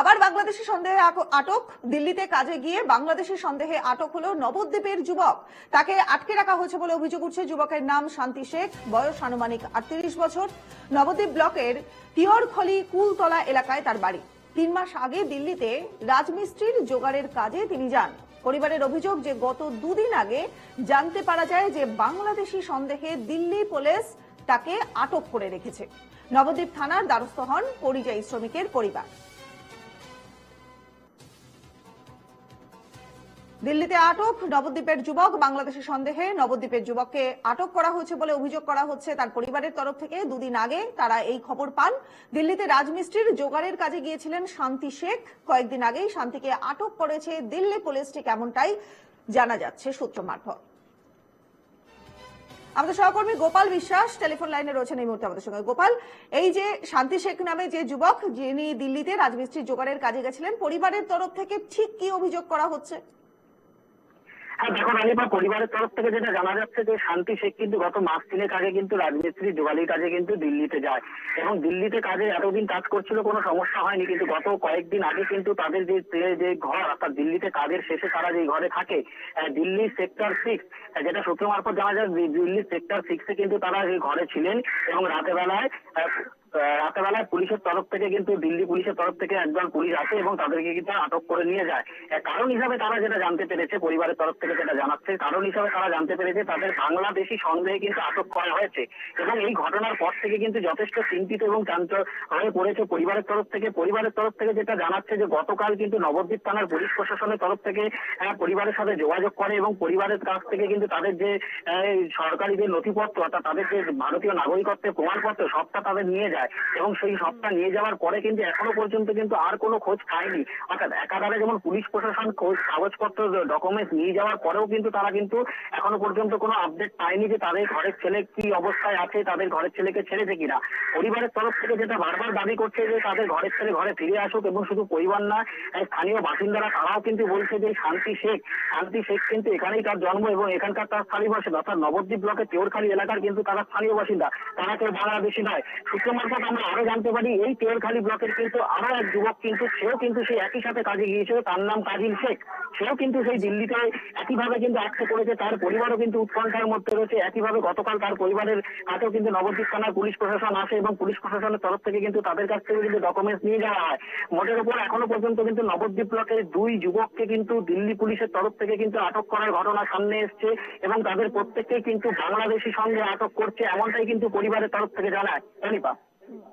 আবার বাংলাদেশি সন্দেহে আটক, দিল্লিতে কাজে গিয়ে বাংলাদেশি সন্দেহে আটক হলো নবদ্বীপের যুবক। তাকে আটকে রাখা হয়েছে বলে অভিযোগ উঠছে যুবকের নাম শান্তি শেখ, বয়স আনুমানিক আটত্রিশ বছর। নবদ্বীপ ব্লকের তিয়রখলি কুলতলা এলাকায় তার বাড়ি। তিন মাস আগে দিল্লিতে রাজমিস্ত্রির জোগাড়ের কাজে তিনি যান। পরিবারের অভিযোগ যে গত দুদিন আগে জানতে পারা যায় যে বাংলাদেশি সন্দেহে দিল্লি পুলিশ তাকে আটক করে রেখেছে। নবদ্বীপ থানার দ্বারস্থ হন পরিযায়ী শ্রমিকের পরিবার। দিল্লিতে আটক নবদ্বীপের যুবক। বাংলাদেশি সন্দেহে নবদ্বীপের যুবককে আটক করা হয়েছে বলে অভিযোগ করা হচ্ছে তার পরিবারের তরফ থেকে। দুদিন আগে তারা এই খবর পান। দিল্লিতে রাজমিস্ত্রির জোগাড়ের কাজে গিয়েছিলেন শান্তি শেখ। কয়েকদিন আগেই শান্তিকে আটক করেছে দিল্লি পুলিশ। ঠিক এমনটাই জানা যাচ্ছে সূত্র মারফত। আমাদের সহকর্মী গোপাল বিশ্বাস টেলিফোন লাইনে রয়েছেন এই মুহূর্তে আমাদের সঙ্গে। গোপাল, এই যে শান্তি শেখ নামে যে যুবক, যিনি দিল্লিতে রাজমিস্ত্রির জোগাড়ের কাজে গেছিলেন, পরিবারের তরফ থেকে ঠিক কি অভিযোগ করা হচ্ছে? হ্যাঁ দেখো রানীপা পরিবারের তরফ থেকে যেটা জানা যাচ্ছে যে শান্তি শেখ কিন্তু গত মাস তিনেক আগে কিন্তু রাজমিস্ত্রি জোগালির কাজে কিন্তু দিল্লিতে যায়। এবং দিল্লিতে কাজে এতদিন কাজ করছিল, কোনো সমস্যা হয়নি, কিন্তু গত কয়েকদিন আগে কিন্তু তাদের যে যে- ঘর, অর্থাৎ দিল্লিতে কাজের শেষে তারা যে ঘরে থাকে দিল্লি সেক্টর সিক্স যেটা সূত্র মারফত জানা যায়, দিল্লি সেক্টর সিক্সে কিন্তু তারা এই ঘরে ছিলেন এবং রাতের বেলায় আহ, আহ, রাতের বেলায় পুলিশের তরফ থেকে কিন্তু দিল্লি পুলিশের তরফ থেকে একজন পুলিশ আসে এবং তাদেরকে কিন্তু আটক করে নিয়ে যায়। কারণ হিসাবে তারা যেটা জানতে পেরেছে পরিবারের তরফ থেকে যেটা জানাচ্ছে কারণ হিসাবে তারা জানতে পেরেছে তাদের বাংলাদেশি সন্দেহে কিন্তু আটক করা হয়েছে এবং এই ঘটনার পর থেকে কিন্তু যথেষ্ট চিন্তিত এবং চাঞ্চল হয়ে পড়েছে পরিবারের তরফ থেকে। পরিবারের তরফ থেকে যেটা জানাচ্ছে যে গতকাল কিন্তু নবদ্বীপ থানার পুলিশ প্রশাসনের তরফ থেকে পরিবারের সাথে যোগাযোগ করে এবং পরিবারের কাছ থেকে কিন্তু তাদের যে সরকারি যে নথিপত্র অর্থাৎ তাদের যে ভারতীয় নাগরিকত্বের প্রমাণপত্র সবটা তাদের নিয়ে যায়। এবং সেই সবটা নিয়ে যাওয়ার পরে কিন্তু এখনও পর্যন্ত কিন্তু আর কোনো খোঁজ পায়নি। অর্থাৎ একাধারে যেমন পুলিশ প্রশাসন খোঁজ, কাগজপত্র ডকুমেন্টস নিয়ে যাওয়ার পরেও কিন্তু তারা কিন্তু এখনও পর্যন্ত কোনো আপডেট পায়নি যে তাদের ঘরের ছেলে কি অবস্থায় আছে, তাদের ঘরের ছেলেকে ছেড়েছে কিনা। পরিবারের তরফ থেকে যেটা বারবার দাবি করছে যে তাদের ঘরের ছেলে ঘরে ফিরে আসুক এবং শুধু পরিবার না স্থানীয় বাসিন্দারা তারাও কিন্তু বলছে যে শান্তি শেখ শান্তি শেখ কিন্তু এখানেই তার জন্ম এবং এখানকার তার স্থানীয় বাসিন্দা। অর্থাৎ নবদ্বীপ ব্লকের তেওরখালী এলাকার কিন্তু তারা স্থানীয় বাসিন্দা। তারা কেউ বাংলাদেশি নয়। সূত্র মারফত আমরা আরও জানতে পারি, এই তেওরখালী ব্লকের কিন্তু আরও এক যুবক কিন্তু, সেও কিন্তু সেই একই সাথে কাজে গিয়েছিল। তার নাম কাজিল শেখ। সেও কিন্তু সেই দিল্লিতে একইভাবে কিন্তু আটকে পড়েছে। তার পরিবারও কিন্তু উৎকণ্ঠার মধ্যে রয়েছে। একইভাবে গতকাল তার পরিবারের কাছেও কিন্তু নবদ্বীপ থানার পুলিশ প্রশাসন আসে এবং পুলিশ প্রশাসনের তরফ থেকে কিন্তু তাদের কাছ থেকে কিন্তু ডকুমেন্টস নিয়ে যাওয়া হয়। মোটের উপর এখনও পর্যন্ত কিন্তু নবদ্বীপ ব্লকের দুই যুবককে কিন্তু দিল্লি পুলিশের তরফ থেকে কিন্তু আটক করার ঘটনা সামনে এসছে এবং তাদের প্রত্যেককেই কিন্তু বাংলাদেশি সঙ্গে আটক করছে, এমনটাই কিন্তু পরিবারের তরফ থেকে জানায়। জানিপা